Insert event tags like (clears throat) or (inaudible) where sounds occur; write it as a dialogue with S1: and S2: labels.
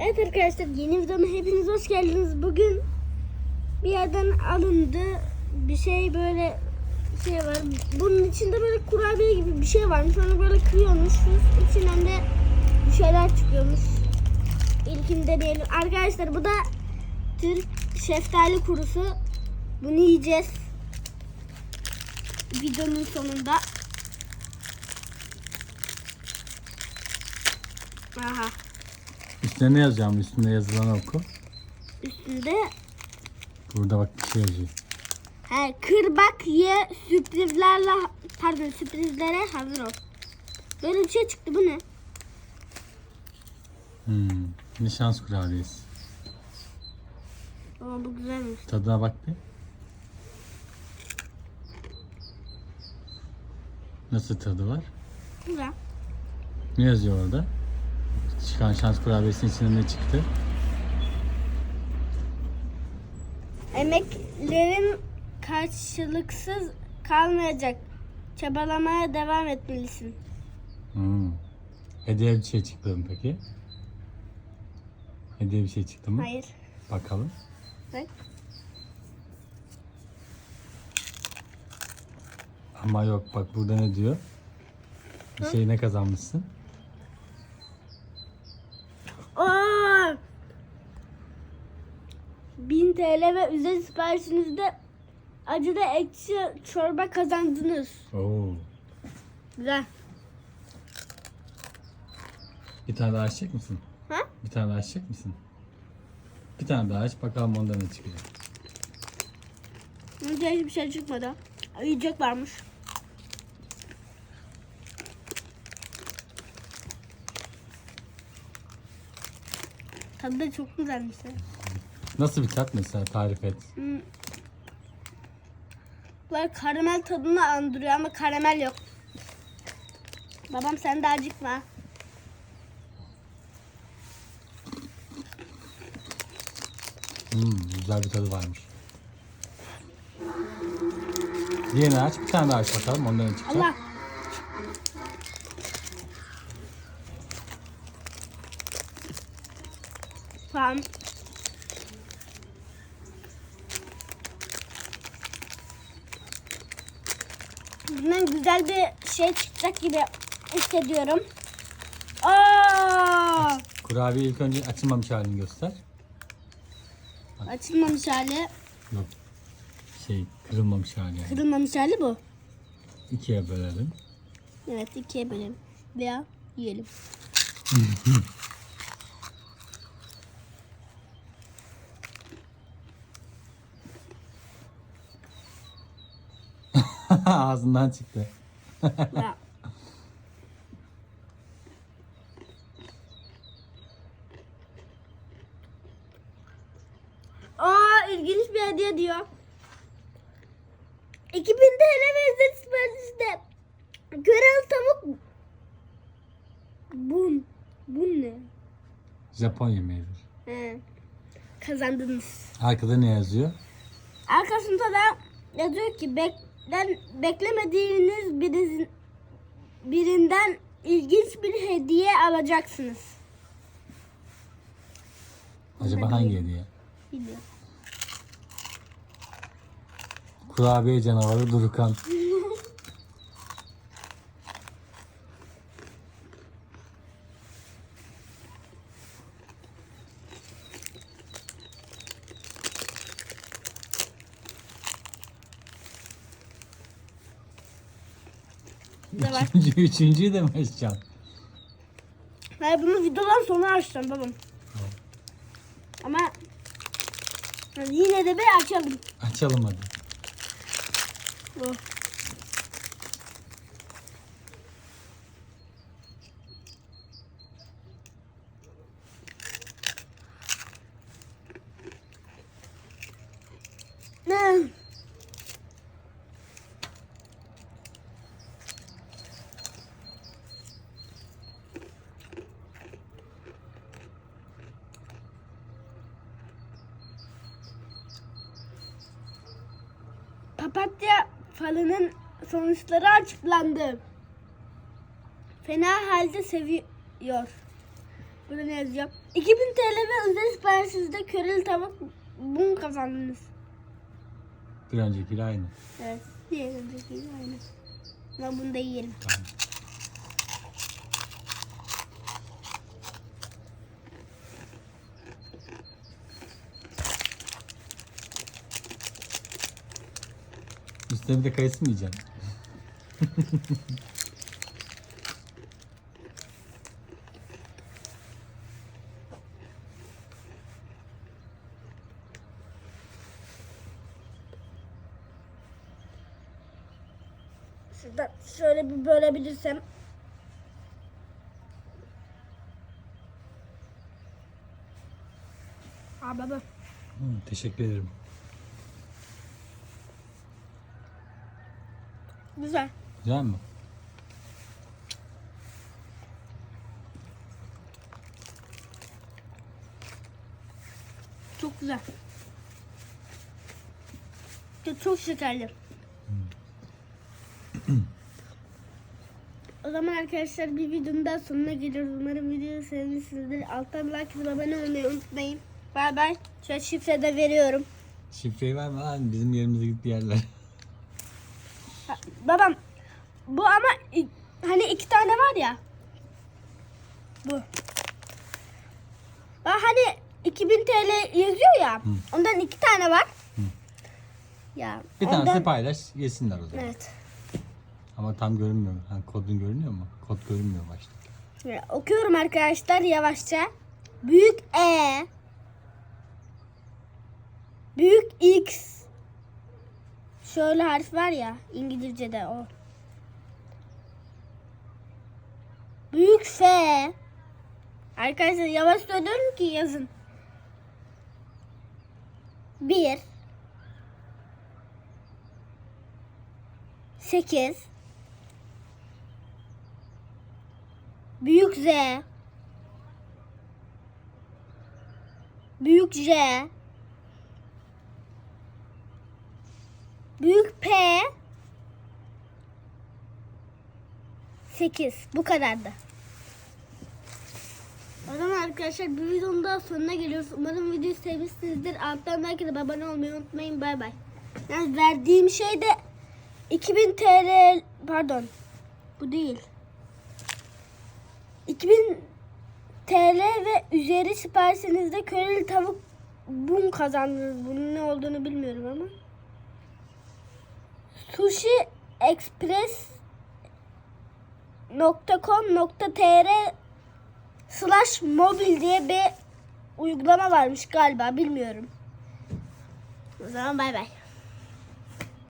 S1: Evet arkadaşlar yeni videoma hepiniz hoş geldiniz. Bugün bir yerden alındı bir şey böyle şey var. Bunun içinde böyle kurabiye gibi bir şey varmış. Onu böyle kırıyormuşuz. İçinden de bir şeyler çıkıyormuş. İlkini deneyelim. Arkadaşlar bu da Türk şeftali kurusu. Bunu yiyeceğiz. Videonun sonunda. Aha.
S2: Üstüne ne yazacağım? Üstünde yazılan oku.
S1: Üstünde
S2: Burada bak bir şey yazıyor.
S1: he, kır bak ye sürprizlerle pardon sürprizlere hazır ol. Böyle bir şey çıktı bu ne?
S2: Hmm. Ne şans kurabiyesi.
S1: Aa, bu güzelmiş.
S2: Tadına bak bir. Nasıl tadı var?
S1: Güzel.
S2: Ne yazıyor orada? Çıkan şans kurabiyesinin içinde ne çıktı?
S1: Emeklerin karşılıksız kalmayacak. Çabalamaya devam etmelisin.
S2: Hmm. Hediye bir şey çıktı mı peki? Hediye bir şey çıktı mı?
S1: Hayır.
S2: Bakalım.
S1: Bak.
S2: Ama yok bak burada ne diyor? Bir şey ne kazanmışsın?
S1: Aa! 1000 TL ve üzeri siparişinizde acıda ekşi çorba kazandınız.
S2: Oo.
S1: Güzel.
S2: Bir tane daha açacak mısın?
S1: Ha?
S2: Bir tane daha açacak mısın? Bir tane daha aç bakalım ondan ne çıkacak.
S1: Önce hiçbir şey çıkmadı. Yiyecek varmış. Tadı da çok güzelmiş.
S2: Nasıl bir tat mesela tarif et.
S1: Hmm. Karamel tadını andırıyor ama karamel yok. Babam sen de acıkma.
S2: Hmm, güzel bir tadı varmış. Diğerini aç bir tane daha aç bakalım ondan ne çıkacak.
S1: Allah. Tamam. Bundan güzel bir şey çıkacak gibi hissediyorum. Aa!
S2: Kurabiye ilk önce açılmamış halini göster.
S1: Açılmamış hali,
S2: Yok. Şey kırılmamış hali yani.
S1: kırılmamış hali bu.
S2: İkiye bölelim.
S1: Evet ikiye bölelim. Veya yiyelim. (laughs)
S2: Ağzından çıktı.
S1: Ya. Aa ilginç bir hediye diyor. 2000 TL ve ücret siparişinde. Köralı tavuk. Bun. Bun ne?
S2: Japon yemeğidir.
S1: He. Kazandınız.
S2: Arkada ne yazıyor?
S1: Arkasında da yazıyor ki beklen, beklemediğiniz biriz- birinden ilginç bir hediye alacaksınız.
S2: Acaba hangi hediye?
S1: Bilmiyorum.
S2: Kurabiye canavarı Durukan.
S1: Var?
S2: Üçüncü, (laughs) üçüncüyü de mi açacaksın?
S1: Ben bunu videodan sonra açacağım babam. Ama yine de bir açalım.
S2: Açalım hadi.
S1: Oh. Ne? Papatya falının sonuçları açıklandı. Fena halde seviyor. Burada ne yazıyor? 2000 TL ve özel siparişinizde köreli tavuk bun kazandınız.
S2: Bir öncekiyle aynı.
S1: Evet. Diğer öncekiyle aynı. Ama bunu da yiyelim.
S2: Tamam. Üstüne bir de kayısı mı yiyeceksin?
S1: Şuradan şöyle bir bölebilirsem. Aa baba.
S2: Hı, teşekkür ederim.
S1: Güzel.
S2: Güzel mi?
S1: Çok güzel. Çok, çok şekerli. (clears throat) o zaman arkadaşlar bir videonun daha sonuna geliyoruz. Umarım videoyu sevmişsinizdir. Alttan like atıp abone olmayı unutmayın. Bay bay. Şöyle şifre de veriyorum.
S2: Şifreyi verme lan bizim yerimize gitti yerler. (laughs)
S1: Babam bu ama hani iki tane var ya. Bu. Ha, Hani 2000 TL yazıyor ya. Ondan iki tane var. Ya.
S2: Bir
S1: ondan-
S2: tanesini paylaş yesinler o zaman.
S1: Evet.
S2: Ama tam görünmüyor. Hani kodun görünüyor mu? Kod görünmüyor başta.
S1: Ya, Okuyorum arkadaşlar yavaşça. Büyük E. Büyük X. Şöyle harf var ya İngilizce'de o. Büyük F. Arkadaşlar yavaş söylüyorum ki yazın. Bir. Sekiz. Büyük Z. Büyük J. Büyük P. 8. Bu kadardı. O zaman arkadaşlar bir videonun daha sonuna geliyoruz. Umarım videoyu sevmişsinizdir. Alttan belki de abone olmayı unutmayın. Bay bay. Yani verdiğim şey de 2000 TL pardon. Bu değil. 2000 TL ve üzeri siparişinizde köreli tavuk bun kazandınız. Bunun ne olduğunu bilmiyorum ama. Sushi Express .com.tr slash mobil diye bir uygulama varmış galiba bilmiyorum. O zaman bay bay.